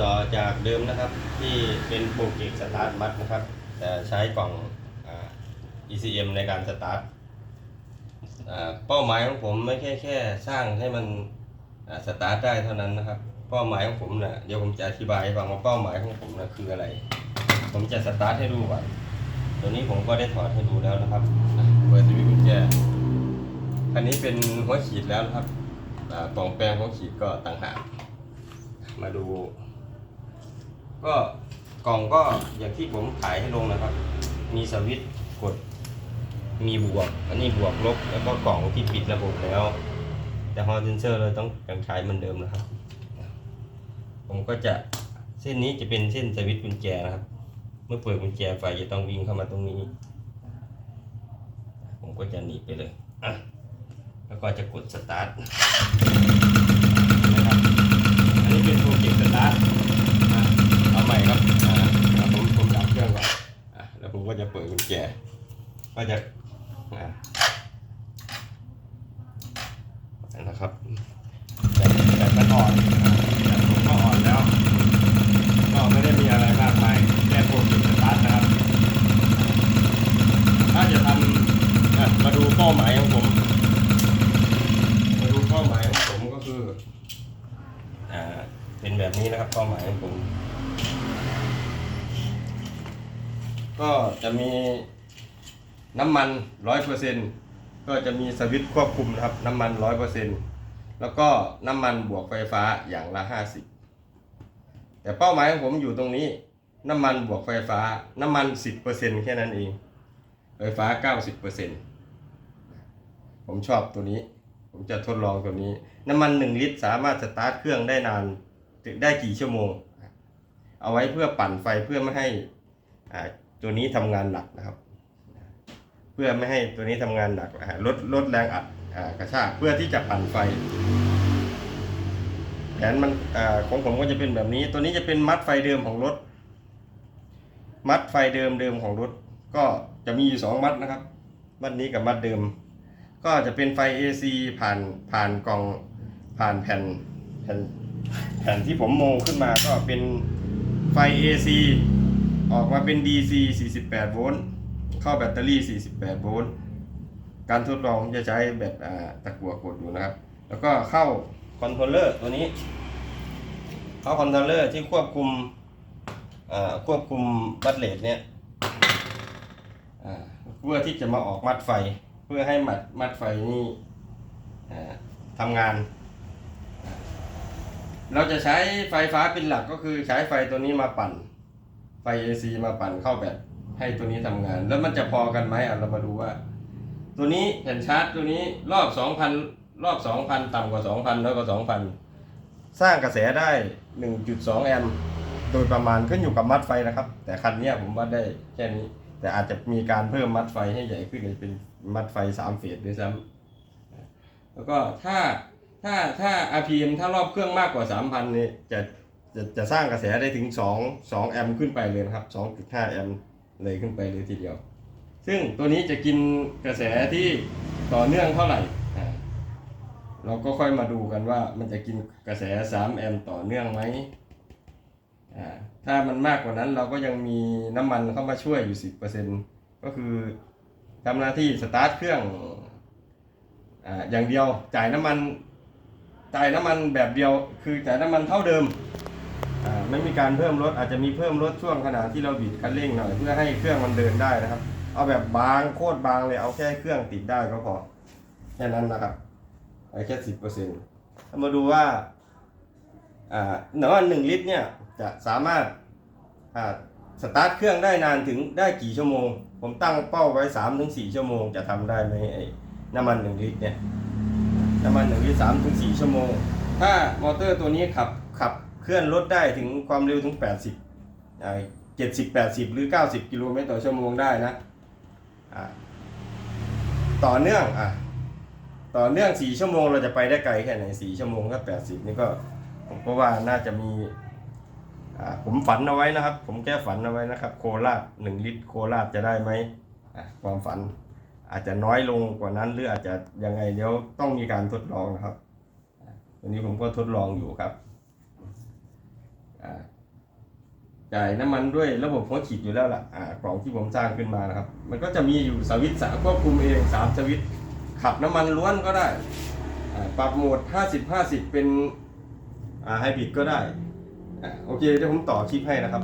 ต่อจากเดิมนะครับที่เป็นโปรเจกต์สตาร์ทมัดนะครับ แต่ใช้กล่องอ ECM ในการสตาร์ทเป้าหมายของผมไม่แค่แค่สร้างให้มันสตาร์ทได้เท่านั้นนะครับ เป้าหมายของผมนะเดี๋ยวผมจะอธิบายให้ฟังว่าเป้าหมายของผมนะคืออะไร ผมจะสตาร์ทให้ดูก่อนตัวนี้ผมก็ได้ถอดให้ดูแล้วนะครับเปิดสวิตช์กุญแจคันนี้เป็นหัวขีดแล้วนะครับกล่องแปลงหัวขีดก็ต่างหากมาดู ก็กล่องก็อย่างที่ผมถ่ายให้ลงนะครับ มีสวิตช์กด มีบวก อันนี้บวกลบ แล้วก็กล่องที่ปิดระบบแล้ว แต่ฮอร์เซนเซอร์เราต้องยังใช้เหมือนเดิมนะครับ ผมก็จะเส้นนี้จะเป็นเส้นสวิตช์กุญแจนะครับ เมื่อเปิดกุญแจไฟจะต้องวิ่งเข้ามาตรงนี้ ผมก็จะหนีไปเลยอะแล้วก็จะกดสตาร์ทนะครับ อันนี้เป็นโปรเจกต์สตาร์ทอะเอาใหม่ครับอ่าอะผมผมดับเครื่องก่อนอะแล้วผมก็จะเปิดกุญแจ ก็จะนะครับแต่แต่มันอ่อนแต่ผมก็อ่อนแล้ว ก็ไม่ได้มีอะไรมากมายแค่โปรเจกต์สตาร์ทนะครับ ถ้าจะทำอะมาดูเป้าหมายของผม มาดูเป้าหมายของผมก็คืออ่าเป็นแบบนี้นะครับเป้าหมายของผม ก็จะมี น้ำมันร้อยเปอร์เซ็นก็จะมีสวิตช์ควบคุมนะครับน้ำมันร้อยเปอร์เซ็นแล้วก็น้ำมันบวกไฟฟ้าอย่างละห้าสิบแต่เป้าหมายของผมอยู่ตรงนี้ น้ำมันบวกไฟฟ้าน้ำมันสิบเปอร์เซ็นแค่นั้นเอง ไฟฟ้าเก้าสิบเปอร์เซ็นผมชอบตัวนี้ ผมจะทดลองตัวนี้ น้ำมันหนึ่งลิตรสามารถสตาร์ทเครื่องได้นานถึงได้กี่ชั่วโมง เอาไว้เพื่อปั่นไฟเพื่อไม่ให้อ่าตัวนี้ทำงานหนักนะครับ เพื่อไม่ให้ตัวนี้ทำงานหนักลดลดแรงอัดกระชากเพื่อที่จะปั่นไฟแผนมันอของผมก็จะเป็นแบบนี้ ตัวนี้จะเป็นมัดไฟเดิมของรถ มัดไฟเดิมเดิมของรถ ก็จะมีอยู่สองมัดนะครับ มัดนี้กับมัดเดิม ก็จะเป็นไฟ AC ผ่านผ่านกล่องผ่านแผ่นแผ่นแผ่นที่ผมโมขึ้นมาก็เป็นไฟ AC ออกมาเป็น DC 48 โวลต์ เข้าแบตเตอรี่ 48 โวลต์ การทดลองจะใช้แบตตะกั่วกดอยู่นะครับ แล้วก็เข้าคอนโทรลเลอร์ตัวนี้ เข้าคอนโทรลเลอร์ที่ควบคุมควบคุมบัตเลทเนี่ยเพื่อที่จะมาออกมัดไฟ เพื่อให้มัดมัดไฟนี่ทำงาน เราจะใช้ไฟฟ้าเป็นหลักก็คือใช้ไฟตัวนี้มาปั่น ไฟ AC มาปั่นเข้าแบต ให้ตัวนี้ทำงาน แล้วมันจะพอกันไหมอะเรามาดูว่า ตัวนี้แผ่นชาร์จตัวนี้รอบ2,000รอบ2,000ต่ำกว่า2,000แล้วก็2,000สร้างกระแสได้1.2แอมป์โดยประมาณขึ้นอยู่กับมัดไฟนะครับ แต่คันนี้ผมวัดได้แค่นี้ แต่อาจจะมีการเพิ่มมัดไฟให้ใหญ่ขึ้นเป็นมัดไฟ3เฟสด้วยซ้ำแล้วก็ถ้าถ้าถ้า RPM ถ้ารอบเครื่องมากกว่า 3,000เนี่จะจะจะสร้างกระแสได้ถึง 2 2 แอมป์ขึ้นไปเลยนะครับ 2.5 แอมป์ เลยขึ้นไปเลยทีเดียว ซึ่งตัวนี้จะกินกระแสที่ต่อเนื่องเท่าไหร่ เราก็ค่อยมาดูกันว่ามันจะกินกระแส 3 แอมป์ต่อเนื่องไหม ถ้ามันมากกว่านั้นเราก็ยังมีน้ำมันเข้ามาช่วยอยู่ 10%ก็คือทำหน้าที่สตาร์ทเครื่องออย่างเดียวจ่ายน้ำมันจ่ายน้ำมันแบบเดียว คือจ่ายน้ำมันเท่าเดิม ไม่มีการเพิ่มรถอาจจะมีเพิ่มรถช่วงขณะที่เราบิดคันเร่งหน่อยเพื่อให้เครื่องมันเดินได้นะครับ เอาแบบบางโคตรบางเลยเอาแค่เครื่องติดได้ก็พอแค่นั้นนะครับเอแค่สิบเปอร์เซ็นต์มาดูว่าอ่าน้ำมันหนึ่งลิตรเนี่ยจะสามารถอ่าสตาร์ทเครื่องได้นานถึงได้กี่ชั่วโมง ผมตั้งเป้าไว้สามถึงสี่ชั่วโมงจะทำได้ไหมไอ้น้ำมันหนึ่งลิตรเนี่ยน้ำมันหนึ่งลิตรสามถึงสี่ชั่วโมง ถ้ามอเตอร์ตัวนี้ขับขับ เคลื่อนรถได้ถึงความเร็วถึง 80 70 80 หรือ 90 กิโลเมตรต่อชั่วโมงได้นะต่อเนื่องอะต่อเนื่อง 4 ชั่วโมงเราจะไปได้ไกลแค่ไหน 4 ชั่วโมงก็ 80 นี่ก็ผมก็ว่าน่าจะมีผมฝันเอาไว้นะครับ ผมแค่ฝันเอาไว้นะครับ โคราช1ลิตรโคราชจะได้ไหมความฝันอาจจะน้อยลงกว่านั้นหรืออาจจะยังไงเดี๋ยวต้องมีการทดลองนะครับวันนี้ผมก็ทดลองอยู่ครับ จ่ายน้ำมันด้วยระบบหัวฉีดอยู่แล้วล่ะอ่ากล่องที่ผมสร้างขึ้นมานะครับ มันก็จะมีอยู่สวิตช์สามควบคุมเองสามสวิตช์ขับน้ำมันล้วนก็ได้อ่าปรับโหมด 50 50 เป็นอ่าไฮบริดก็ได้อ่าโอเคเดี๋ยวผมต่อคลิปให้นะครับ